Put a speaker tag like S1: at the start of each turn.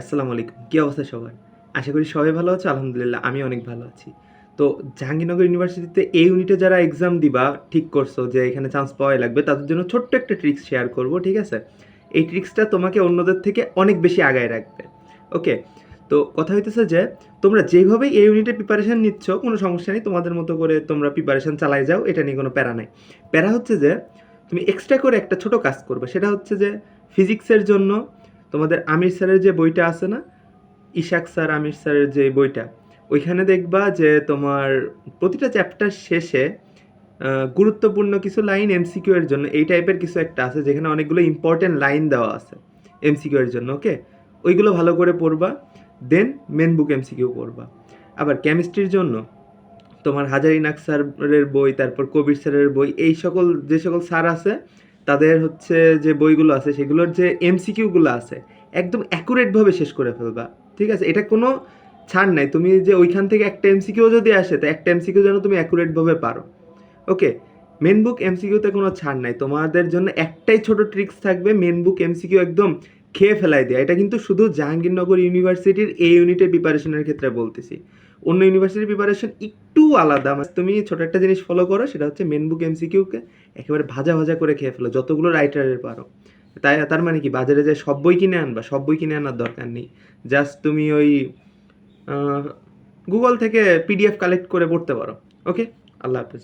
S1: আসসালামু আলাইকুম। কী অবস্থা সবার? আশা করি সবাই ভালো আছে। আলহামদুলিল্লাহ আমি অনেক ভালো আছি। তো জাহাঙ্গীরনগর ইউনিভার্সিটিতে এই ইউনিটে যারা এক্সাম দিবা, ঠিক করছ যে এখানে চান্স পাওয়াই লাগবে, তাদের জন্য ছোট্ট একটা ট্রিক্স শেয়ার করব, ঠিক আছে? এই ট্রিক্সটা তোমাকে অন্যদের থেকে অনেক বেশি আগায় রাখবে। ওকে তো কথা হইতেছে যে, তোমরা যেভাবে এই ইউনিটে প্রিপারেশন নিচ্ছ, কোনো সমস্যা নেই, তোমাদের মতো করে তোমরা প্রিপারেশন চালাই যাও, এটা নিয়ে কোনো প্যারা নাই। প্যারা হচ্ছে যে, তুমি এক্সট্রা করে একটা ছোট কাজ করবে, সেটা হচ্ছে যে ফিজিক্সের জন্য তোমাদের আমির স্যারের যে বইটা আছে না? ইশাক স্যার, আমির স্যারের যে বইটা, ওইখানে দেখবা যে তোমার প্রতিটা চ্যাপ্টার শেষে গুরুত্বপূর্ণ কিছু লাইন এমসিকিউ এর জন্য, এই টাইপের কিছু একটা আছে যেখানে অনেকগুলো ইম্পর্টেন্ট লাইন দেওয়া আছে এমসিকিউ এর জন্য ওকে ওইগুলো ভালো করে পড়বা দেন মেন বুক এমসিকিউ পড়বা। আবার কেমিস্ট্রির জন্য, তোমার হাজারিনাক স্যারের বই, তারপর কবির স্যারের বই, এই সকল, যে সকল স্যার আছে তাদের হচ্ছে যে বইগুলো আছে, সেগুলোর যে এমসিকিউগুলো আছে, একদম অ্যাকুরেটভাবে শেষ করে ফেলবা। ঠিক আছে? এটা কোনো ছাড় নাই। তুমি যে ওইখান থেকে একটা এমসিকিউ যদি আসে, তো একটা এমসিকিউ যেন তুমি অ্যাকুরেটভাবে পারো। ওকে মেন বুক এমসিকিউতে কোনো ছাড় নাই। তোমাদের জন্য একটাই ছোট ট্রিক্স থাকবে মেন বুক এমসিকিউ একদম খেয়ে ফেলাই দেয়। এটা কিন্তু শুধু জাহাঙ্গীরনগর ইউনিভার্সিটির এই ইউনিটের প্রিপারেশনের ক্ষেত্রে বলতেছি। অন্য ইউনিভার্সিটির প্রিপারেশন একটু আলাদা। মানে তুমি ছোট একটা জিনিস ফলো করো, সেটা হচ্ছে মেন বুক এমসিকিউকে একেবারে ভাজা ভাজা করে খেয়ে ফেলো, যতগুলো রাইটারের পারো। তাই, তার মানে কি, বাজারে যায় সব বই কিনে আনবা, সব বই কিনে আনার দরকার নেই। জাস্ট তুমি ওই গুগল থেকে পিডিএফ কালেক্ট করে পড়তে পারো। ওকে আল্লাহ হাফেজ।